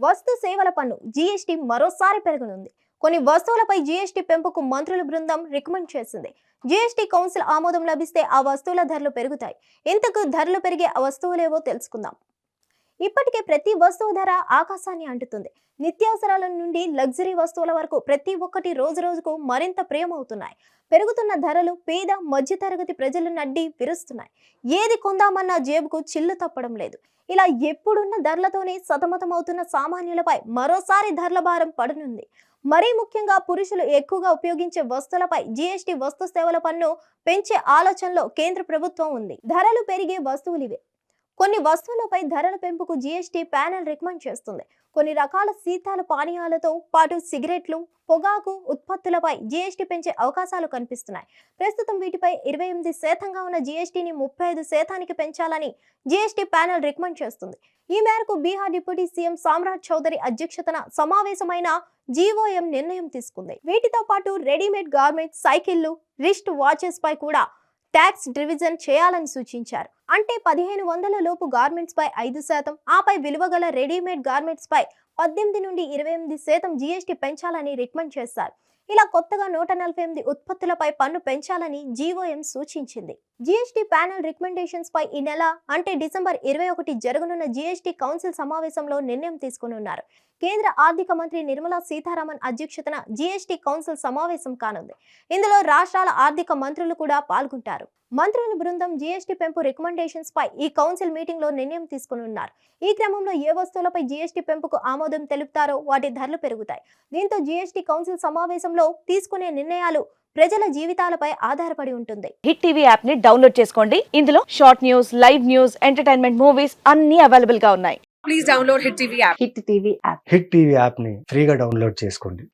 వస్తు సేవల పన్ను జీఎస్టీ మరోసారి పెరగనుంది. కొన్ని వస్తువులపై జీఎస్టీ పెంపుకు మంత్రుల బృందం రికమెండ్ చేసింది. జీఎస్టీ కౌన్సిల్ ఆమోదం లభిస్తే ఆ వస్తువుల ధరలు పెరుగుతాయి. ఇంతకు ధరలు పెరిగే ఆ వస్తువులేవో తెలుసుకుందాం. ఇప్పటికే ప్రతి వస్తువు ధర ఆకాశాన్ని అంటుతుంది. నిత్యావసరాల నుండి లగ్జరీ వస్తువుల వరకు ప్రతి ఒక్కటి రోజు రోజుకు మరింత ప్రేమవుతున్నాయి. పెరుగుతున్న ధరలు పేద మధ్యతరగతి ప్రజలు నడ్డి విరుస్తున్నాయి. ఏది కొందామన్నా జేబుకు చిల్లు తప్పడం లేదు. ఇలా ఎప్పుడున్న ధరలతోనే సతమతమవుతున్న సామాన్యులపై మరోసారి ధరల భారం పడనుంది. మరీ ముఖ్యంగా పురుషులు ఎక్కువగా ఉపయోగించే వస్తువులపై జీఎస్టీ వస్తు సేవల పన్ను పెంచే ఆలోచనలో కేంద్ర ప్రభుత్వం ఉంది. ధరలు పెరిగే వస్తువులు ఇవే. కొన్ని వస్తువులపై ధరల పెంపుకు జీఎస్టీ ప్యానెల్ రికమెండ్ చేస్తుంది. కొన్ని రకాల శీతాల పానీయాలతో పాటు సిగరెట్లు పొగాకు ఉత్పత్తులపై జీఎస్టీ పెంచే అవకాశాలు కనిపిస్తున్నాయి. ప్రస్తుతం వీటిపై ఇరవై ఎనిమిది శాతంగా ఉన్న జీఎస్టీని ముప్పై ఐదు శాతానికి పెంచాలని జీఎస్టీ ప్యానెల్ రికమెండ్ చేస్తుంది. ఈ మేరకు బీహార్ డిప్యూటీ సీఎం సామ్రాట్ చౌదరి అధ్యక్షతన సమావేశమైన జీఓఎం నిర్ణయం తీసుకుంది. వీటితో పాటు రెడీమేడ్ గార్మెంట్స్ సైకిళ్ళు రిస్ట్ వాచెస్ పై కూడా ట్యాక్స్ డివిజన్ చేయాలని సూచించారు. అంటే పదిహేను వందల లోపు గార్మెంట్స్ పై ఐదు శాతం ఆపై విలువగల రెడీమేడ్ గార్మెంట్స్ పై పద్దెనిమిది నుండి ఇరవై ఎనిమిది శాతం జీఎస్టీ పెంచాలని రికమెండ్ చేశారు. ఇలా కొత్తగా నూట నలభై ఎనిమిది ఉత్పత్తులపై పన్ను పెంచాలని జీఓఎం సూచించింది. జీఎస్టీ ప్యానెల్ రికమెండేషన్స్ పై ఈ నెల అంటే డిసెంబర్ ఇరవై ఒకటి జరగనున్న జీఎస్టీ కౌన్సిల్ సమావేశంలో నిర్ణయం తీసుకునున్నారు. కేంద్ర ఆర్థిక మంత్రి నిర్మలా సీతారామన్ అధ్యక్షతన జీఎస్టీ కౌన్సిల్ సమావేశం కానుంది. ఇందులో రాష్ట్రాల ఆర్థిక మంత్రులు కూడా పాల్గొంటారు. మంత్రుల బృందం జీఎస్టీ పెంపు రికమెండేషన్స్ పై ఈ కౌన్సిల్ మీటింగ్లో నిర్ణయం తీసుకునున్నారు ఈ క్రమంలో ఏ వస్తువులపై జీఎస్టీ పెంపుకు ఆమోదం తెలుపుతారో వాటి ధరలు పెరుగుతాయి. దీంతో జీఎస్టీ కౌన్సిల్ సమావేశంలో తీసుకునే నిర్ణయాలు ప్రజల జీవితాలపై ఆధారపడి ఉంటుంది. హిట్ టీవీ యాప్ని డౌన్లోడ్ చేసుకోండి. ఇందులో short news live news entertainment movies అన్ని అవైలబుల్గా ఉన్నాయి. Please download Hit TV app. Hit TV app Hit TV యాప్ని ఫ్రీగా డౌన్లోడ్ చేసుకోండి.